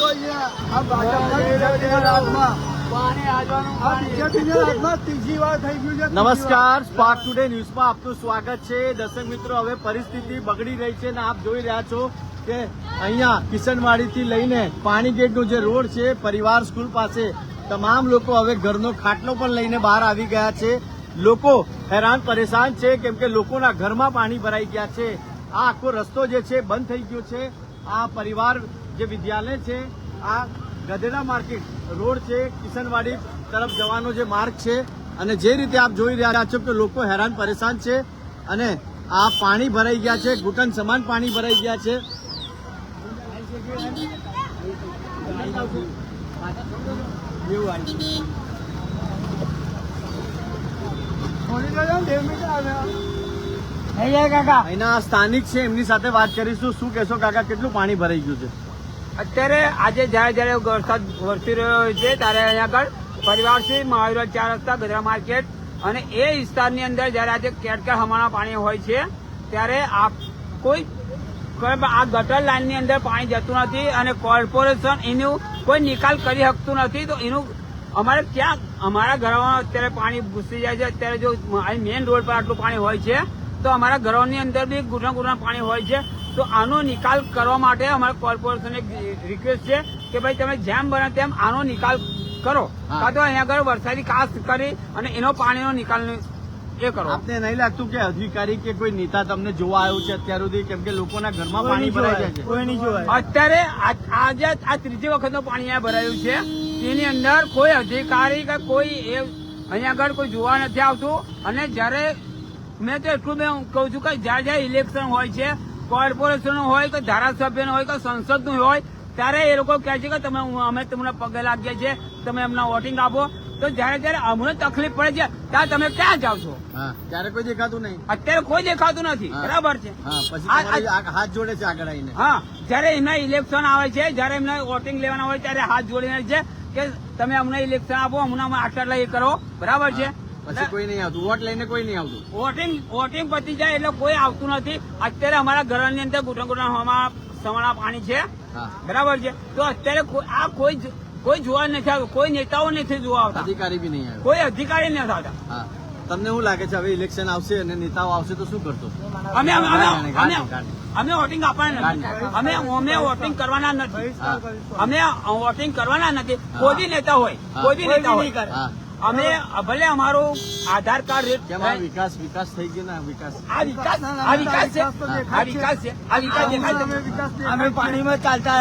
લો અહીંયા. આ ભાજપના રાજમાં આ બીજેપીના રાજમાં ત્રીજી વાર થઈ ગયું છે. નમસ્કાર સ્પાર્ક ટુડે ન્યૂઝમાં આપનું સ્વાગત છે. દર્શક મિત્રો હવે પરિસ્થિતિ બગડી રહી છે અને આપ જોઈ રહ્યા છો કે અહીંયા કિશનવાડીથી લઈને પાણીગેટનો જે રોડ છે પરિવાર સ્કૂલ પાસે તમામ લોકો હવે ઘરનો ખાટલો પણ લઈને બહાર આવી ગયા છે. લોકો હેરાન પરેશાન છે કેમ કે લોકોના ઘરમાં પાણી ભરાઈ ગયા છે. આ આખો રસ્તો જે છે બંધ થઈ ગયો છે. આ પરિવાર જે વિદ્યાલય છે આ ગધેડા માર્કેટ રોડ છે કિશનવાડી તરફ જવાનો જે માર્ગ છે અને જે રીતે આપ જોઈ રહ્યા છો કે લોકો હેરાન પરેશાન છે અને આ પાણી ભરાઈ ગયા છે ઘૂંટણ સમાન પાણી ભરાઈ ગયા છે. કાકા. અહીંના સ્થાનિક છે એમની સાથે વાત કરીશું. શું કહેશો કાકા કેટલું પાણી ભરાઈ ગયું છે? અત્યારે આજે જયારે જયારે વરસાદ વરસી રહ્યો છે, ત્યારે અહીંયા આગળ પરિવારથી મહાવીર ચાર રસ્તા, ગધરા માર્કેટ અને એ વિસ્તારની અંદર જયારે આજે કેટકેટ હમણાં પાણી હોય છે, ત્યારે આ કોઈ કોઈ આ ગટર લાઇનની અંદર પાણી જતું નથી અને કોર્પોરેશન એનું કોઈ નિકાલ કરી શકતું નથી, તો એનું અમારે ક્યાં અમારા ઘરમાં અત્યારે પાણી ઘૂસી જાય છે. અત્યારે જો મેઇન રોડ પર આટલું પાણી હોય છે તો અમારા ઘરોની અંદર બી ગુના ગુના પાણી હોય છે. તો આનો નિકાલ કરવા માટે અમારા કોર્પોરેશનને રિક્વેસ્ટ છે કે ભાઈ તમે જેમ બને તેમ આનો નિકાલ કરો. કાં તો અહીંયા આગળ વરસાદી કાસ કરી અને એનો પાણીનો નિકાલ એ કરો. આપને નહીં લાગતું કે અધિકારી કે કોઈ નેતા તમને જોવા આવ્યું છે અત્યાર સુધી? કેમ કે લોકોના ઘરમાં પાણી ભરાઈ જાય છે. કોઈ નહીં જોવાય. અત્યારે આજે આ ત્રીજી વખતનું પાણી અહીંયા ભરાયું છે. તેની અંદર કોઈ અધિકારી કે કોઈ એ અહીંયા આગળ કોઈ જોવા નથી આવતું. અને જ્યારે મેં તો એટલું મેં કહું છું કે જ્યાં જ્યાં ઇલેક્શન હોય છે કોર્પોરેશન હોય કે ધારાસભ્યનું હોય કે સંસદનું હોય ત્યારે એ લોકો કહે છે કે તમે અમે તમને પગે લાગીએ છીએ તમે એમના વોટિંગ આપો. તો જયારે જયારે અમને તકલીફ પડે છે ત્યારે તમે ક્યાં જાવ છો? ત્યારે કોઈ દેખાતું નહીં. અત્યારે કોઈ દેખાતું નથી બરાબર છે. હાથ જોડે છે આગળ આવીને. હા જયારે એમના ઇલેક્શન આવે છે જયારે એમને વોટિંગ લેવાના હોય ત્યારે હાથ જોડીને છે કે તમે અમને ઇલેક્શન આપો અમને અમે આટલા આટલા એ કરો બરાબર છે. પછી કોઈ નહીં આવતું. વોટ લઈને કોઈ નહીં આવતું. વોટિંગ વોટિંગ પતી જાય એટલે કોઈ આવતું નથી. અત્યારે અમારા ઘરની અંદર ગુટા ગુટા સવાણા પાણી છે. બરાબર છે. તો અત્યારે આ કોઈ કોઈ જોવા નથી આવતું. કોઈ નેતાઓ નથી જોવા આવતા. અધિકારી બી નહીં કોઈ અધિકારી નથી આવતા. તમને શું લાગે છે હવે ઇલેક્શન આવશે અને નેતાઓ આવશે તો શું કરશો? અમે અમે વોટિંગ આપવાના નથી. અમે અમે વોટિંગ કરવાના નથી. અમે વોટિંગ કરવાના નથી. કોઈ બી નેતા હોય. કોઈ બી નેતા હોય. અમે ભલે અમારો આધાર કાર્ડ વિકાસ વિકાસ થઈ ગયો ને વિકાસ. આ વિકાસ આ વિકાસ છે. આ વિકાસ છે. આ વિકાસ દેખાય અમે છે. વિકાસ અમે પાણીમાં ચાલતા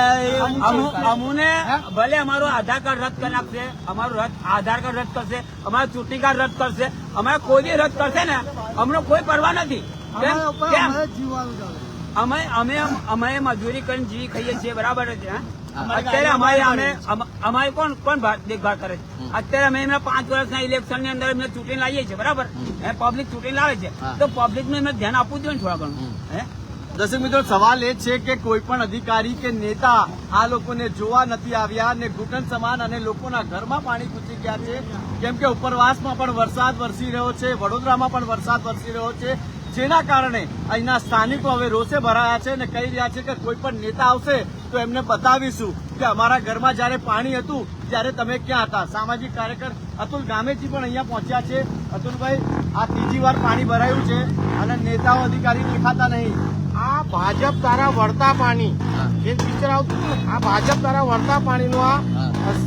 અમુને ભલે અમારો આધાર કાર્ડ રદ કરી નાખશે અમારું રદ આધાર કાર્ડ રદ કરશે અમારું ચૂંટણી કાર્ડ રદ કરશે અમારે કોઈ બી રદ કરશે ને અમને કોઈ પરવા નથી. અમે અમે અમે મજૂરી કરીને જીવી ખાઈએ છીએ બરાબર છે અત્યારે અમારે અમે અમારે કોણ કોણ દેખભાળ કરે? છે અત્યારે અમે એમના પાંચ વર્ષના ઇલેક્શનની અંદર એમને ચૂંટણી લાવીએ છીએ બરાબર? એ પબ્લિક ચૂંટણી લાવે છે. તો પબ્લિકનું એમને ધ્યાન આપવું જોઈએ થોડા ઘણું. હે? દર્શક મિત્રો સવાલ એ છે કે કોઈ પણ અધિકારી કે નેતા આ લોકોને જોવા નથી આવ્યા ને ઘૂંટણ સમાન અને લોકોના ઘરમાં પાણી ઘૂસી ગયા છે? કેમ કે ઉપરવાસમાં પણ વરસાદ વરસી રહ્યો છે વડોદરામાં પણ વરસાદ વરસી રહ્યો છે. જેના કારણે અહીંના સ્થાનિકો હવે રોષે ભરાયા છે અને કહી રહ્યા છે કે કોઈ પણ નેતા આવશે તો એમને બતાવીશું કે અમારા ઘરમાં જ્યારે પાણી હતું ત્યારે તમે ક્યાં હતા? સામાજિક કાર્યકર અતુલ ગામેજી પણ અહીંયા પહોંચ્યા છે. અતુલભાઈ આ ત્રીજી વાર પાણી ભરાયું છે અને નેતાઓ અધિકારી દેખાતા નહીં. આ ભાજપ તારા વળતા પાણી. જે પિક્ચર આવતું હતું આ ભાજપ તારા વળતા પાણીનું આ.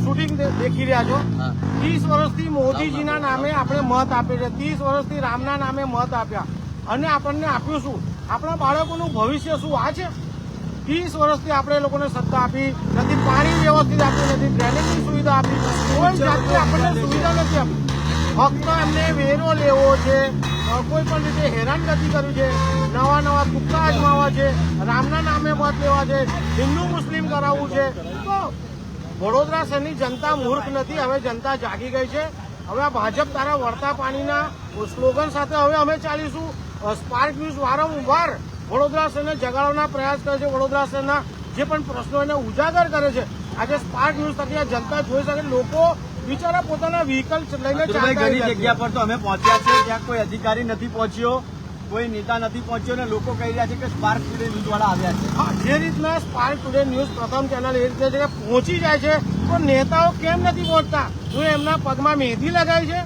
શૂટિંગ દેખી રહ્યા છો. ત્રીસ વર્ષથી મોદીજીના નામે આપણે મત આપ્યો છે ત્રીસ વર્ષથી રામના નામે મત આપ્યા. અને આપણને આપ્યું શું? આપણા બાળકોનું ભવિષ્ય શું? આ છે? ત્રીસ વર્ષથી આપણે લોકોને સત્તા આપી નથી, પાણી વ્યવસ્થિત આપ્યું નથી ડ્રેનેજની સુવિધા આપી. કોઈ જાતની આપણને સુવિધા નથી આપી. ફક્ત એમને વેરો લેવો છે. કોઈ પણ રીતે હેરાનગતિ કર્યું છે. નવા નવા તુક્કા અજમાવા છે. રામના નામે મત લેવા છે. હિન્દુ મુસ્લિમ કરાવવું છે. તો વડોદરા શહેરની જનતા મૂર્ખ નથી. હવે જનતા જાગી ગઈ છે. હવે આ ભાજપ તારા વળતા પાણીના સ્લોગન સાથે હવે અમે ચાલીશું. સ્પાર્ક ન્યૂઝ વારંવાર વડોદરા શહેરને જગાડવાના પ્રયાસ કરે છે. વડોદરા શહેરના જે પણ પ્રશ્નો એને ઉજાગર કરે છે. આજે સ્પાર્ક ન્યૂઝ થકી જનતા જોઈ શકે. લોકો બિચારા પોતાના વ્હીકલ લઈને ઘણી જગ્યા પર તો અમે પહોંચ્યા છે. ત્યાં કોઈ અધિકારી નથી પહોંચ્યો કોઈ નેતા નથી પહોંચ્યો ને લોકો કહી રહ્યા છે કે સ્પાર્ક ટુડે ન્યૂઝ વાળા આવ્યા છે. હા, જે રીતના સ્પાર્ક ટુડે ન્યૂઝ પ્રથમ ચેનલ એ રીતે છે કે પહોંચી જાય છે તો નેતાઓ કેમ નથી પહોંચતા? શું એમના પગમાં મહેંદી લગાવી છે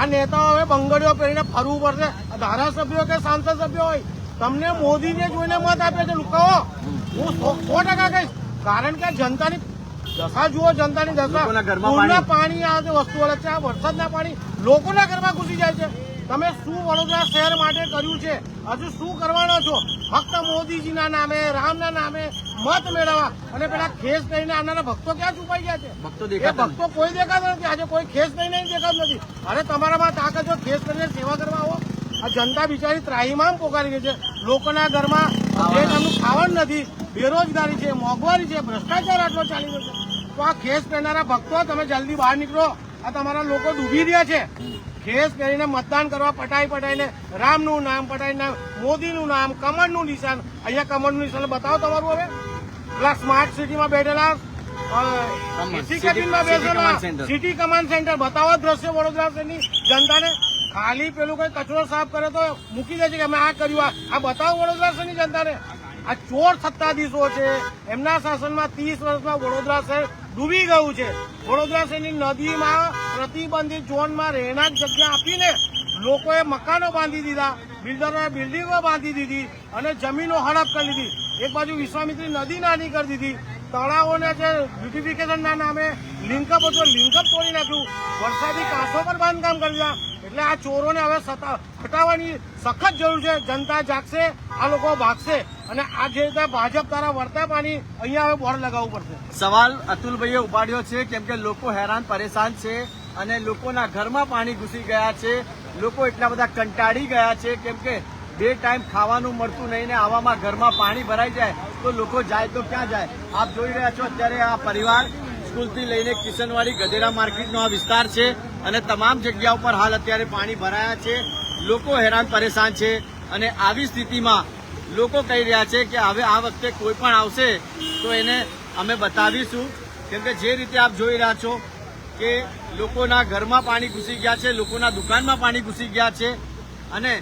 આ નેતાઓ હવે બંગડીઓ પહેરીને ફરવું પડશે. ધારાસભ્યો કે સાંસદ સભ્યો હોય? તમને મોદીને જોઈને મત આપે છે લુકાઓ. હું સો ટકા કહીશ. કારણ કે જનતાની દશા જુઓ જનતાની દશા. લોકોના પાણી. આ જે વસ્તુ અલગ છે આ વરસાદના પાણી લોકોના ઘરમાં ઘૂસી જાય છે. તમે શું વડોદરા શહેર માટે કર્યું છે? હજુ શું કરવાનો છો? ફક્ત મોદીજીના નામે રામના નામે મત મેળવવા. અને પેલા ખેસ કરીને આના ભક્તો ક્યાં છુપાઈ ગયા છે? ભક્તો એ ભક્તો કોઈ દેખાતો નથી. આજે કોઈ ખેસ કરીને દેખાતો નથી. અરે તમારામાં તાકાત જો ખેસ કરીને સેવા કરવા આવો આ જનતા બિચારી ત્રાહીમામ પોકારી ગઈ છે. લોકોના ઘરમાં જે એમનું ખાવાનું નથી બેરોજગારી છે મોંઘવારી છે ભ્રષ્ટાચાર આટલો ચાલી રહ્યો છે. તો આ ખેસ પહેરનારા ભક્તો તમે જલ્દી બહાર નીકળો. આ તમારા લોકો ડૂબી રહ્યા છે. ખેસ કરીને મતદાન કરવા પટાઈ પટાઈને રામનું નામ પટાઈને મોદીનું નામ કમળનું નિશાન. અહીંયા કમળનું નિશાન બતાવો તમારું હવે. પેલા સ્માર્ટ સિટીમાં બેઠેલા. સિટી કમાન્ડ સેન્ટર બતાવો દ્રશ્ય વડોદરા શહેરની જનતાને. ખાલી પેલું કઈ કચરો સાફ કરે તો મૂકી દે છે કે અમે આ કર્યું, આ બતાવો વડોદરા શહેરની જનતાને. આ ચોર સત્તાધીશો છે. એમના શાસનમાં ત્રીસ વર્ષમાં વડોદરા શહેર ડૂબી ગયું છે. વડોદરા શહેરની નદીમાં પ્રતિબંધિત ઝોનમાં રહેણાંક જગ્યા આપીને લોકોએ મકાનો બાંધી દીધા, બિલ્ડરોએ બિલ્ડિંગો બાંધી દીધી અને જમીનો હડપ કરી લીધી એક બાજુ વિશ્વામિત્રી નદી નાની કરી દીધી. તળાવોને જે બ્યુટિફિકેશનના નામે લિંકઅપ હતું, લિંકઅપ તોડી નાખ્યું. વરસાદી કાંસો પર બાંધકામ કરી દીધા. એટલે આ ચોરોને હવે હટાવવાની સખત જરૂર છે. જનતા જાગશે, આ લોકો ભાગશે અને આ જે રીતે ભાજપ દ્વારા વર્તા પાણી અહીંયા હવે બોર્ડ લગાવવું પડશે. સવાલ અતુલભાઈએ ઉપાડ્યો છે, કેમ કે લોકો હેરાન, પરેશાન છે અને લોકોના ઘરમાં પાણી ઘૂસી ગયા છે. લોકો એટલા બધા કંટાળી ગયા છે, કેમ કે બે ટાઈમ ખાવાનું મળતું નહીં ને આવામાં ઘરમાં પાણી ભરાઈ જાય, તો લોકો જાય તો ક્યાં જાય? આપ જોઈ રહ્યા છો, અત્યારે આ પરિવાર સ્કૂલથી લઈને કિશનવાડી ગધેરા માર્કેટનો આ વિસ્તાર છે. અને તમામ જગ્યા ઉપર હાલ અત્યારે પાણી ભરાયા છે. લોકો હેરાન પરેશાન છે અને આવી સ્થિતિમાં લોકો કહી રહ્યા છે કે હવે આ વખતે કોઈ પણ આવશે તો એને અમે બતાવીશું. કેમ કે જે રીતે આપ જોઈ રહ્યા છો કે લોકોના ઘરમાં પાણી ઘૂસી ગયા છે, લોકોના દુકાનમાં પાણી ઘૂસી ગયા છે અને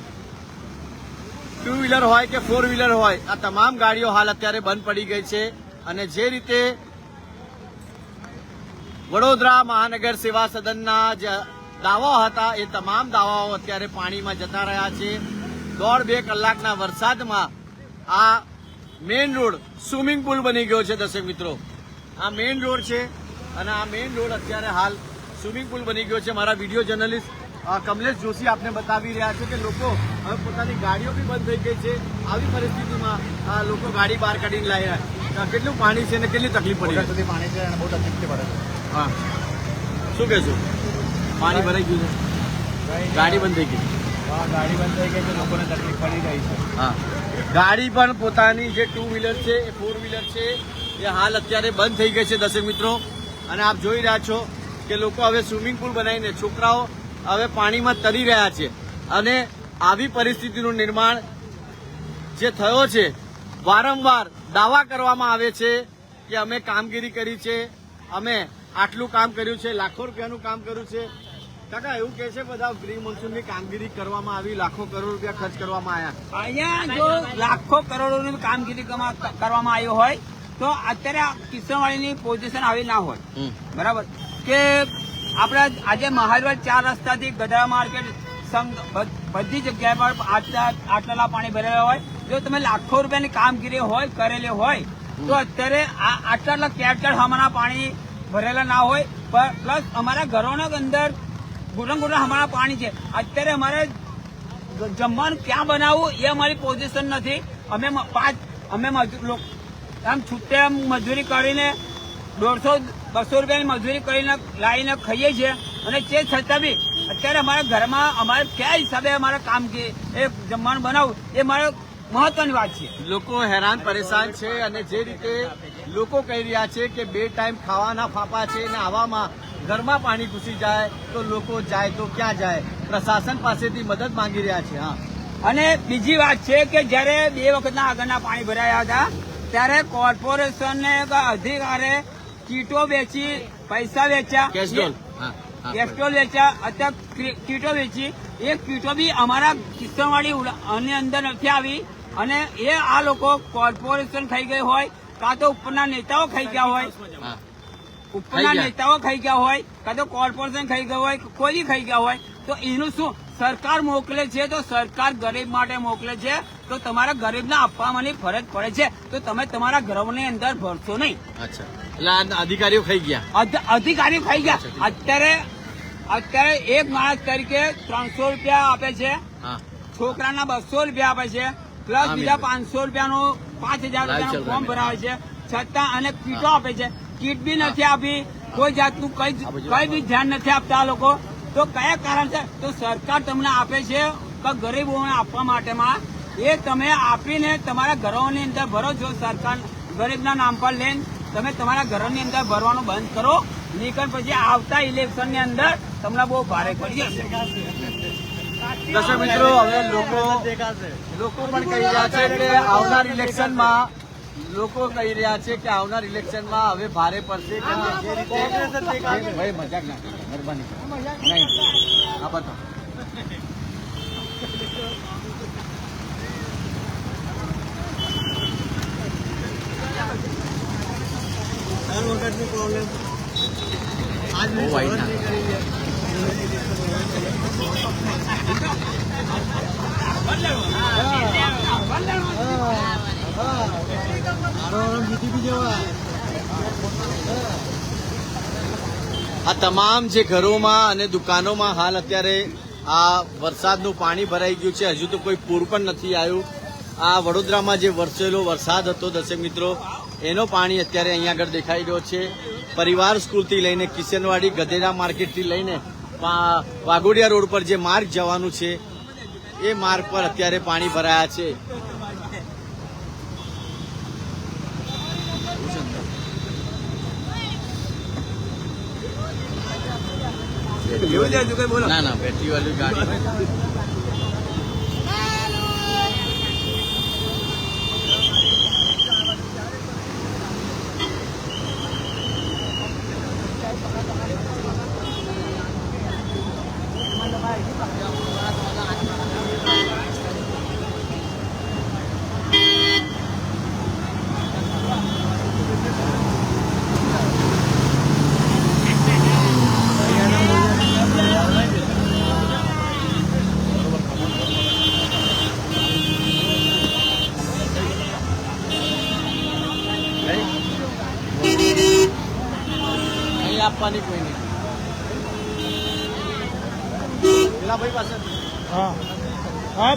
ટુ વ્હીલર હોય કે ફોર વ્હીલર હોય, આ તમામ ગાડીઓ હાલ અત્યારે બંધ પડી ગઈ છે. અને જે રીતે વડોદરા મહાનગર સેવા સદનના જે દાવાઓ હતા એ તમામ દાવાઓ અત્યારે પાણીમાં જતા રહ્યા છે. દોઢ બે કલાકના વરસાદમાં આ મેઇન રોડ સ્વિમિંગ પુલ બની ગયો છે દર્શક મિત્રો. આ મેઇન રોડ છે અને આ મેઇન રોડ અત્યારે હાલ સ્વિમિંગ પુલ બની ગયો છે. મારા વીડિયો જર્નલિસ્ટ કમલેશ જોશી આપને બતાવી રહ્યા છે કે લોકો હવે પોતાની ગાડીઓ બી બંધ થઈ ગઈ છે. આવી પરિસ્થિતિમાં લોકો ગાડી બહાર કાઢીને લાવી રહ્યા કેટલું પાણી છે અને કેટલી તકલીફ પડી? પાણી છે? અને બહુ તકલીફ પડે છે. હા. શું કહેશો? પાણી ભરાઈ ગયું છે. ગાડી બંધ થઈ ગઈ. હા ગાડી બંધ થઈ ગઈ છે લોકોને તકલીફ પડી રહી છે. હા. ગાડી પણ પોતાની જે ટુ વ્હીલર છે એ ફોર વ્હીલર છે એ હાલ અત્યારે બંધ થઈ ગઈ છે દર્શક મિત્રો. અને આપ જોઈ રહ્યા છો કે લોકો હવે સ્વિમિંગ પુલ બનાવીને છોકરાઓ હવે પાણીમાં તરી રહ્યા છે. અને આવી પરિસ્થિતિનું નિર્માણ જે થયો છે વારંવાર દાવા કરવામાં આવે છે કે અમે કામગીરી કરી છે અમે આટલું કામ કર્યું છે લાખો રૂપિયાનું કામ કર્યું છે. કાકા એવું કે છે બધા પ્રી મોન્સૂનની કામગીરી કરવામાં આવી લાખો કરોડ રૂપિયા ખર્ચ કરવામાં આવ્યા. અહીંયા જો લાખો કરોડોની કામગીરી કમા- કરવામાં આવી હોય તો અત્યારે આ કિશનવાડીની પોઝિશન આવી ના હોય. બરાબર? કે આપણે આજે મહાલવાડ ચાર રસ્તાથી ગધા માર્કેટ બધી જગ્યાએ પર આટલા આટલા પાણી ભરેલા હોય. જો તમે લાખો રૂપિયાની કામગીરી હોય કરેલી હોય તો અત્યારે આ આટલા કેટ કેટ હમણાં પાણી ભરેલા ના હોય પ્લસ અમારા ઘરોના અંદર ગુરમ ગુરમ અમારા પાણી છે. અત્યારે અમારે જમવાનું ક્યાં બનાવવું એ અમારી પોઝિશન નથી. અમે પાંચ, અમે આમ છૂટે આમ મજૂરી કરીને દોઢસો, બસો રૂપિયાની મજૂરી કરીને લાવીને ખાઈએ છીએ. અને તે છતાં બી અત્યારે અમારા ઘરમાં અમારે કયા હિસાબે અમારે કામ કે એ જમવાનું બનાવવું, એ મારે મહત્વની વાત છે. લોકો હેરાન પરેશાન છે અને જે રીતે લોકો કહી રહ્યા છે કે બે ટાઈમ ખાવાના ફાફા છે અને આવામાં ઘરમાં પાણી ઘૂસી જાય તો લોકો જાય તો ક્યાં જાય? પ્રશાસન પાસેથી મદદ માંગી રહ્યા છે હા. અને બીજી વાત છે કે જ્યારે બે વખતના આગળના પાણી ભરાયા હતા ત્યારે કોર્પોરેશનને અધિકારે કીટો વેચી પૈસા વેચ્યા. પેસ્ટ્રોલ વેચ્યા. અત્યારે કીટો વેચી. એ કીટો બી અમારા કિસ્સાવાળી આની અંદર નથી આવી. અને એ આ લોકો કોર્પોરેશન ખાઈ ગઈ હોય કાં તો ઉપરના નેતાઓ ખાઈ ગયા હોય ઉપરના નેતાઓ ખાઈ ગયા હોય કાં તો કોર્પોરેશન ખાઈ ગયું હોય કોઈ ખાઈ ગયા હોય તો એનું શું? સરકાર મોકલે છે તો સરકાર ગરીબ માટે મોકલે છે તો તમારા ગરીબને આપવાની ફરજ પડે છે તો તમે તમારા ઘરોની અંદર ભરશો નહીં. એટલે અધિકારીઓ ખાઈ ગયા? અધિકારીઓ ખાઈ ગયા. અત્યારે અત્યારે એક માણસ તરીકે ત્રણસો રૂપિયા આપે છે. છોકરાના બસો રૂપિયા આપે છે. પ્લસ બીજા પાંચસો રૂપિયાનું પાંચ હજાર રૂપિયાનો ફોર્મ ભરાવે છે. છતાં અને કીટો આપે છે. કીટ બી નથી આપી. કોઈ જાતનું કઈ કઈ બી ધ્યાન નથી આપતા લોકો. તો કયા કારણ છે? તો સરકાર તમને આપે છે કે ગરીબોને આપવા માટેમાં એ તમે આપીને તમારા ઘરોની અંદર ભરો છો. સરકાર ગરીબના નામ પર લઈને તમે તમારા ઘરોની અંદર ભરવાનું બંધ કરો. નીકળ પછી આવતા ઇલેક્શનની અંદર તમને બહુ ભારે પડી જશે દર્શક મિત્રો હવે લોકો લોકો પણ કહી રહ્યા છે કે આવનાર ઇલેક્શનમાં લોકો કહી રહ્યા છે કે આવનાર ઇલેક્શનમાં હવે ભારે પડશે ભાઈ મજાક ના મહેરબાની નહીં આ બતાવો. બહુ વાઈટ ના આ તમામ જે ઘરોમાં અને દુકાનોમાં હાલ અત્યારે આ વરસાદનું પાણી ભરાઈ ગયું છે. હજુ તો કોઈ પૂર પણ નથી આવ્યું. આ વડોદરામાં જે વરસેલો વરસાદ હતો, દર્શક મિત્રો, એનો પાણી અત્યારે અહીંયા આગળ દેખાઈ રહ્યો છે. પરિવાર સ્કૂલથી લઈને કિશનવાડી ગધેરા માર્કેટથી લઈને વાઘોડિયા રોડ પર જે માર્ગ જવાનું છે એ માર્ગ પર અત્યારે પાણી ભરાયા છે. ના ના બેટરી વાળી ગાડી અહીં આપવાની કોઈ નહીં પેલા ભાઈ પાસે હા હા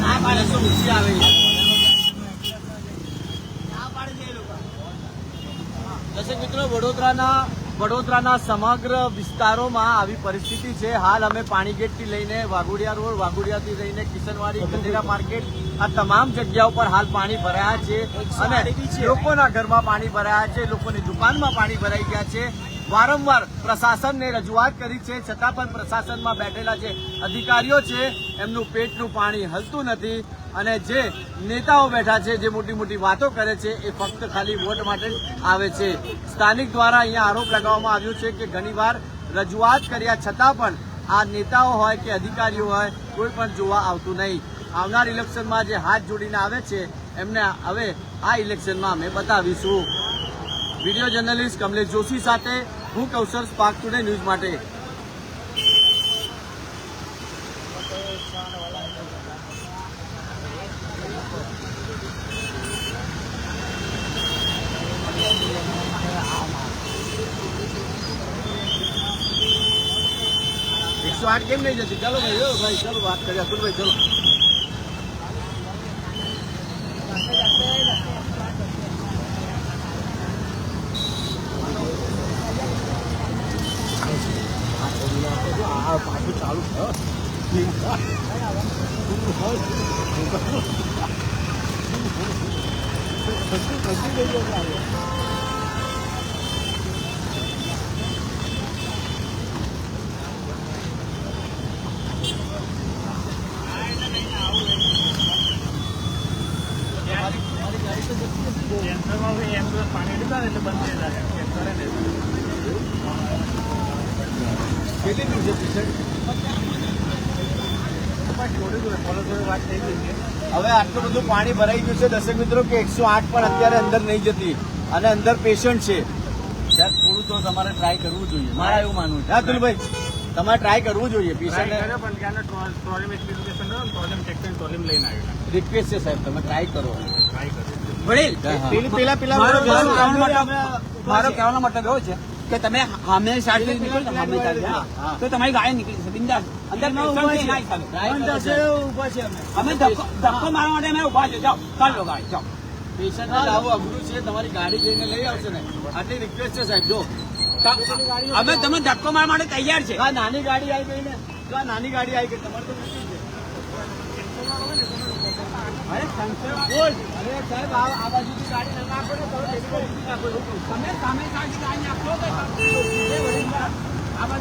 ના પાડે તો ઊંચી આવે દર્શક મિત્રો વડોદરાના વડોદરાના સમગ્ર વિસ્તારોમાં આવી પરિસ્થિતિ છે. હાલ અમે પાણીગેટથી લઈને વાઘોડિયા રોડ વાઘોડિયાથી લઈને કિશનવાડી ગંધેરા માર્કેટ આ તમામ જગ્યાઓ પર હાલ પાણી ભરાયા છે. અને લોકોના ઘરમાં પાણી ભરાયા છે લોકોની દુકાનમાં પાણી ભરાઈ ગયા છે. વારંવાર પ્રશાસનને રજૂઆત કરી છે, છતાં પણ પ્રશાસનમાં બેઠેલા જે અધિકારીઓ છે, એમનું પેટનું પાણી હલતું નથી અને જે નેતાઓ બેઠા છે, જે મોટી મોટી વાતો કરે છે, એ ફક્ત ખાલી વોટ માટે આવે છે. સ્થાનિક દ્વારા અહીંયા આરોપ લગાવવામાં આવ્યો છે કે ઘણીવાર રજૂઆત કર્યા છતાં પણ આ નેતાઓ હોય કે અધિકારીઓ હોય, કોઈ પણ જોવા આવતું નહીં. આવનાર ઇલેક્શનમાં જે હાથ જોડીને આવે છે, એમને હવે આ ઇલેક્શનમાં અમે બતાવીશું. વીડિયો જર્નલિસ્ટ કમલેશ જોશી સાથે હું કૌશલ સ્પાર્ક ટુડે ન્યૂઝ માટે. એકસો આઠ કેમ નહીં જતી? ચાલો ભાઈ ઓ ભાઈ, ચાલો વાત કરીએ. અતુલભાઈ ચલો પાછું ચાલુ કેટલી દૂર છે પેશન્ટ હવે આટલું બધું પાણી ભરાઈ ગયું છે. દર્શક મિત્રો કે એકસો આઠ પણ અત્યારે અંદર નહીં જતી અને અંદર પેશન્ટ છે. સાહેબ થોડું તો તમારે ટ્રાય કરવું જોઈએ. મારા એવું માનવું છે. હા અતુલભાઈ તમારે ટ્રાય કરવું જોઈએ. રિક્વેસ્ટ છે સાહેબ તમે ટ્રાય કરો. વડીલ પેલી પેલા પેલા મારો કહેવાનો મતલબ- મારો કહેવાનો મતલબ એવો છે કે તમે હામે સાડી નીકળો તો સામે side હા, હા. તો તમારી ગાડી નીકળી છે બિંદાસ. અંદર. અમે. ધક્કો ધક્કો મારવા માટે અમે ઊભા છે. જાઓ ચાલો ગાડી જાઓ. પેશન્ટને લાવવું અઘરું છે તમારી ગાડી જઈને લઈ આવશે ને. આટલી રિક્વેસ્ટ છે સાહેબ જો. અમે તમે ધક્કો મારવા માટે તૈયાર છે. આ નાની ગાડી આવી ગઈ ને જો આ નાની ગાડી આવી ગઈ તમારે તો છે. અરે સાહેબ આ બાજુથી ગાડી નાખો ને. તમે સામે ગાડી નાખો ના,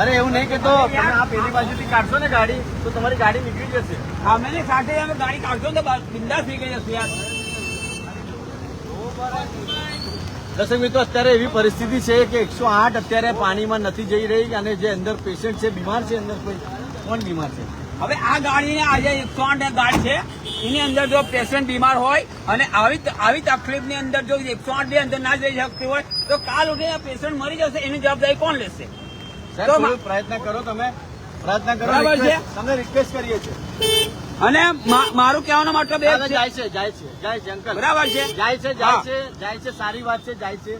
અરે એવું નહીં કે તો તમે આ પેલી બાજુથી કાઢશો ને ગાડી તો તમારી ગાડી નીકળી જશે. અમે સાથે અમે ગાડી કાઢશો ને બિંદા થઈ ગઈ જશે યાર. દર્શક મિત્રો અત્યારે એવી પરિસ્થિતિ છે કે એકસો આઠ અત્યારે પાણીમાં નથી જઈ રહી અને જે અંદર પેશન્ટ છે બીમાર છે અંદર કોઈ. કોણ બીમાર છે. હવે આ ગાડીને આજે એકસો આઠ ગાડી છે. એની અંદર જો પેશન્ટ બીમાર હોય અને આવી આવી તકલીફની અંદર જો એકસો આઠની અંદર ના જઈ શકતી હોય તો કાલ ઉઠીને પેશન્ટ મરી જશે એની જવાબદારી કોણ લેશે? પ્રયત્ન કરો તમે. પ્રયત્ન કરો બરાબર છે. તમને રિક્વેસ્ટ કરીએ છીએ. અને મારું કહેવાનો મતલબ એ જાય છે છે જાય છે જાય છે અંકલ. બરાબર છે? જાય છે જાય છે જાય છે સારી વાત છે જાય છે.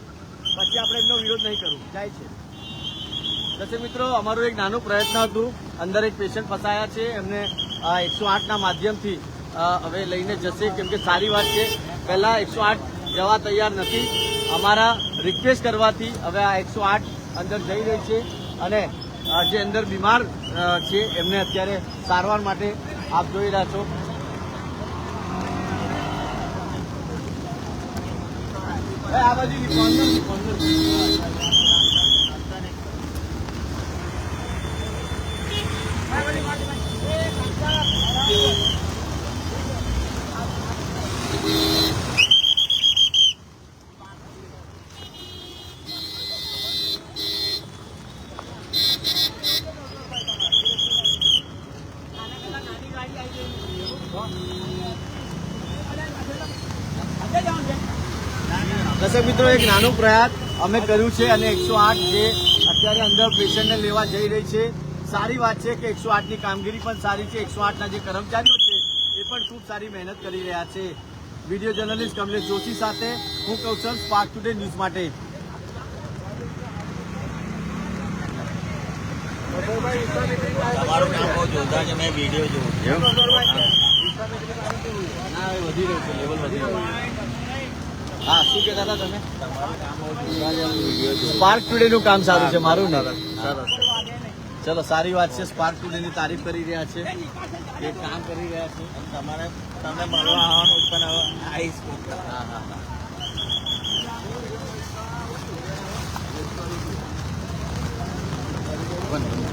પછી આપણે એમનો વિરોધ નહીં કરવું જાય છે. દર્શક મિત્રો, અમારો એક નાનો પ્રયત્ન હતું. અંદર એક પેશન્ટ ફસાયા છે. એમને એકસો આઠના માધ્યમથી હવે લઈને જશે. કેમ કે સારી વાત છે. પહેલાં એકસો આઠ જવા તૈયાર નથી. અમારા રિક્વેસ્ટ કરવાથી હવે આ એકસો આઠ અંદર જઈ રહી છે. અને જે અંદર બીમાર છે, એમને અત્યારે સારવાર માટે આપ જોઈ રહ્યા છો. આ બાજુ દર્શક મિત્રો, એક નાનું પ્રયાસ અમે કર્યું છે અને એકસો આઠ જે અત્યારે અંદર પેશન્ટને લેવા જઈ રહી છે. સારી વાત છે કે એકસો આઠની કામગીરી પણ સારી છે. એકસો આઠના જે કર્મચારીઓ છે એ પણ ખૂબ સારી મહેનત કરી રહ્યા છે. વીડિયો જર્નલિસ્ટ કમલેશ જોશી સાથે હું કૌશલ સ્પાર્ક ટુડે ન્યૂઝ માટે. ના. હા શું કહેતા હતા તમે? સ્પાર્ક ટુડે નું કામ સારું છે મારું નહીં ચલો, સારી વાત છે. સ્પાર્ક ટુડે ની તારીફ કરી રહ્યા છે. એ કામ કરી રહ્યા છે. તમારે તમને મળવા આવવાનું હવે આવીશ હા હા હા. બંધ.